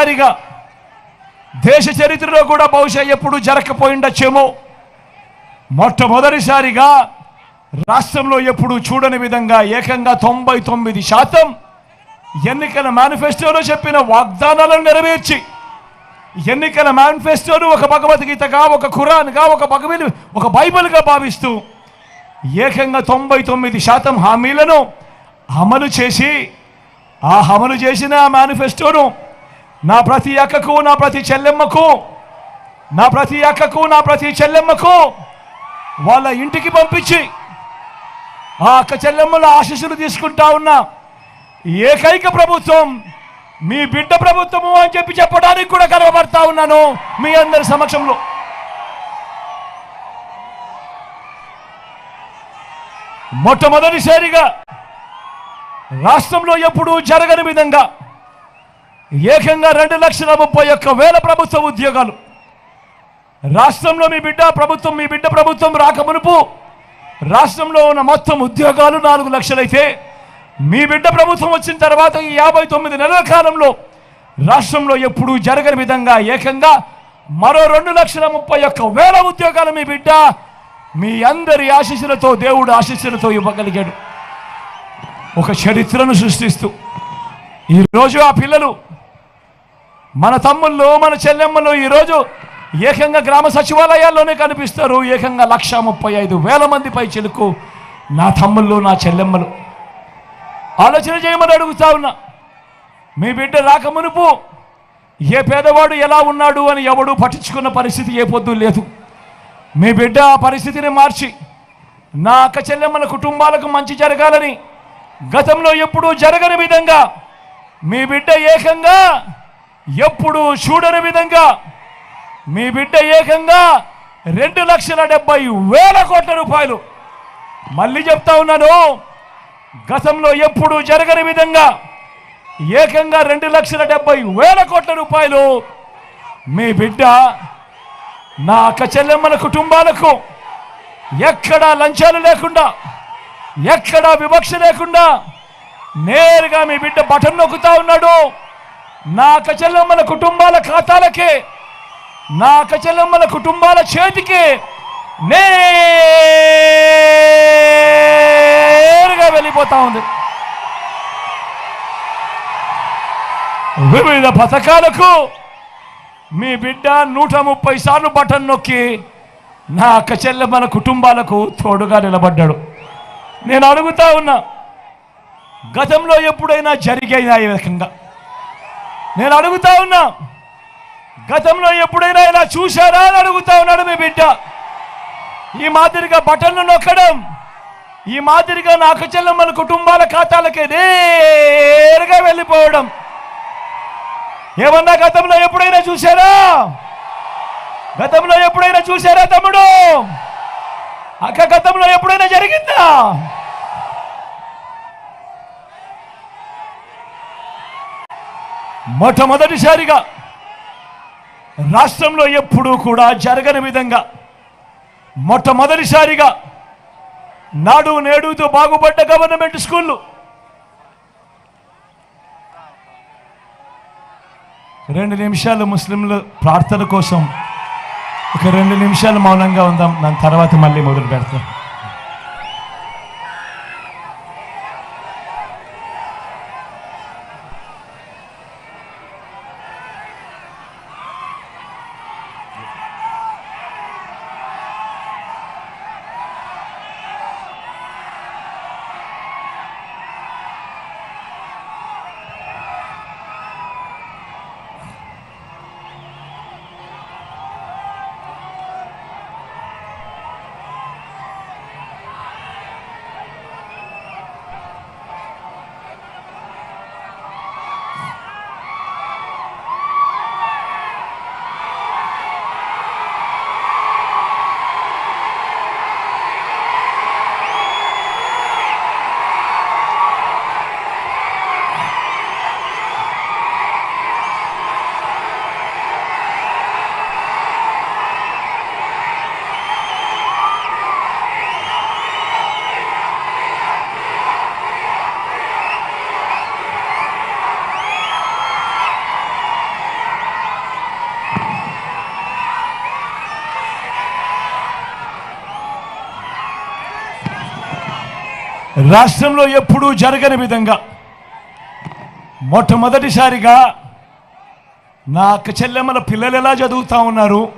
మొట్టమొదటిసారిగా దేశ చరిత్రలో కూడా బహుశా ఎప్పుడు జరగకపోయిండొచ్చేమో మొట్టమొదటిసారిగా రాష్ట్రంలో ఎప్పుడు చూడని విధంగా ఏకంగా తొంభై తొమ్మిది శాతం ఎన్నికల మేనిఫెస్టోలో చెప్పిన వాగ్దానాలను నెరవేర్చి ఎన్నికల మేనిఫెస్టోను ఒక భగవద్గీతగా ఒక ఖురాన్గా ఒక భగవద్ ఒక బైబిల్గా భావిస్తూ ఏకంగా తొంభై తొమ్మిది శాతం హామీలను అమలు చేసి ఆ అమలు చేసిన ఆ మేనిఫెస్టోను నా ప్రతి అక్కకు నా ప్రతి చెల్లెమ్మకు నా ప్రతి అక్కకు నా ప్రతి చెల్లెమ్మకు వాళ్ళ ఇంటికి పంపించి ఆ అక్క చెల్లెమ్మల ఆశీస్సులు తీసుకుంటా ఉన్నా. ఏకైక ప్రభుత్వం మీ బిడ్డ ప్రభుత్వము అని చెప్పి చెప్పడానికి కూడా గర్వపడతా ఉన్నాను మీ అందరి సమక్షంలో. మొట్టమొదటిసారిగా రాష్ట్రంలో ఎప్పుడూ జరగని విధంగా ఏకంగా రెండు లక్షల ముప్పై ఒక్క వేల ప్రభుత్వ ఉద్యోగాలు. రాష్ట్రంలో మీ బిడ్డ ప్రభుత్వం మీ బిడ్డ ప్రభుత్వం రాకమునుపు రాష్ట్రంలో ఉన్న మొత్తం ఉద్యోగాలు నాలుగు లక్షలైతే మీ బిడ్డ ప్రభుత్వం వచ్చిన తర్వాత ఈ యాభై తొమ్మిది నెలల కాలంలో రాష్ట్రంలో ఎప్పుడూ జరగని విధంగా ఏకంగా మరో రెండు లక్షల ముప్పై ఒక్క వేల ఉద్యోగాలు మీ బిడ్డ మీ అందరి ఆశీస్సులతో దేవుడు ఆశీస్సులతో ఇవ్వగలిగాడు. ఒక చరిత్రను సృష్టిస్తూ ఈరోజు ఆ పిల్లలు మన తమ్ముళ్ళు మన చెల్లెమ్మలు ఈరోజు ఏకంగా గ్రామ సచివాలయాల్లోనే కనిపిస్తారు. ఏకంగా లక్ష ముప్పై ఐదు వేల మంది పై చిలుకు నా తమ్ముళ్ళు నా చెల్లెమ్మలు. ఆలోచన చేయమని అడుగుతా ఉన్నా. మీ బిడ్డ రాక మునుపు ఏ పేదవాడు ఎలా ఉన్నాడు అని ఎవడు పట్టించుకున్న పరిస్థితి ఏ పొద్దు లేదు. మీ బిడ్డ ఆ పరిస్థితిని మార్చి నా అక్క చెల్లెమ్మల కుటుంబాలకు మంచి జరగాలని గతంలో ఎప్పుడూ జరగని విధంగా మీ బిడ్డ ఏకంగా ఎప్పుడు చూడని విధంగా మీ బిడ్డ ఏకంగా రెండు లక్షల డెబ్బై వేల కోట్ల రూపాయలు. మళ్ళీ చెప్తా ఉన్నాను గతంలో ఎప్పుడు జరగని విధంగా ఏకంగా రెండు లక్షల డెబ్బై వేల కోట్ల రూపాయలు మీ బిడ్డ నా అక్క చెల్లెమ్మల కుటుంబాలకు ఎక్కడా లంచాలు లేకుండా ఎక్కడా వివక్ష లేకుండా నేరుగా మీ బిడ్డ బటన్ నొక్కుతా ఉన్నాడు. నా అక్క కుటుంబాల ఖాతాలకే నా అక్క కుటుంబాల చేతికి నేరుగా వెళ్ళిపోతా ఉంది. వివిధ పథకాలకు మీ బిడ్డ నూట ముప్పై సార్లు బటన్ నొక్కి నా అక్క చెల్లెమ్మల కుటుంబాలకు తోడుగా నిలబడ్డాడు. నేను అడుగుతా ఉన్నా గతంలో ఎప్పుడైనా జరిగాయినా ఈ రకంగా? నేను అడుగుతా ఉన్నా. గతంలో ఎప్పుడైనా ఇలా చూశారా అని అడుగుతా ఉన్నాడు మీ బిడ్డ. ఈ మాదిరిగా బటన్లు నొక్కడం ఈ మాదిరిగా నా అక్క కుటుంబాల ఖాతాలకే నేరుగా వెళ్ళిపోవడం. ఏమన్నా గతంలో ఎప్పుడైనా చూశారా? గతంలో ఎప్పుడైనా చూశారా తమ్ముడు? అక్క గతంలో ఎప్పుడైనా జరిగిందా? మొట్టమొదటిసారిగా రాష్ట్రంలో ఎప్పుడూ కూడా జరగని విధంగా మొట్టమొదటిసారిగా నాడు నేడుతో బాగుపడ్డ గవర్నమెంట్ స్కూళ్ళు. రెండు నిమిషాలు ముస్లింలు ప్రార్థన కోసం ఒక రెండు నిమిషాలు మౌనంగా ఉందాం దాని తర్వాత మళ్ళీ మొదలు పెడతాం. రాష్ట్రంలో ఎప్పుడూ జరగని విధంగా మొట్టమొదటిసారిగా నా అక్క చెల్లెమ్మల పిల్లలు ఎలా చదువుతా ఉన్నారు?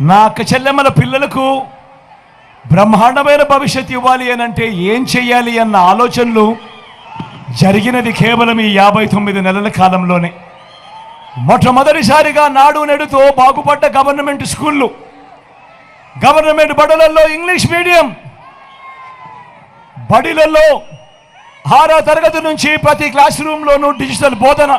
నా అక్క చెల్లెమ్మల పిల్లలకు బ్రహ్మాండమైన భవిష్యత్తు ఇవ్వాలి అని అంటే ఏం చెయ్యాలి అన్న ఆలోచనలు జరిగినది కేవలం ఈ యాభై తొమ్మిది నెలల కాలంలోనే. మొట్టమొదటిసారిగా నాడు నెడుతో బాగుపడ్డ గవర్నమెంట్ స్కూళ్ళు. గవర్నమెంట్ బడులలో ఇంగ్లీష్ మీడియం బడిలలో ఆరో తరగతి నుంచి ప్రతి క్లాస్ రూమ్లోనూ డిజిటల్ బోధన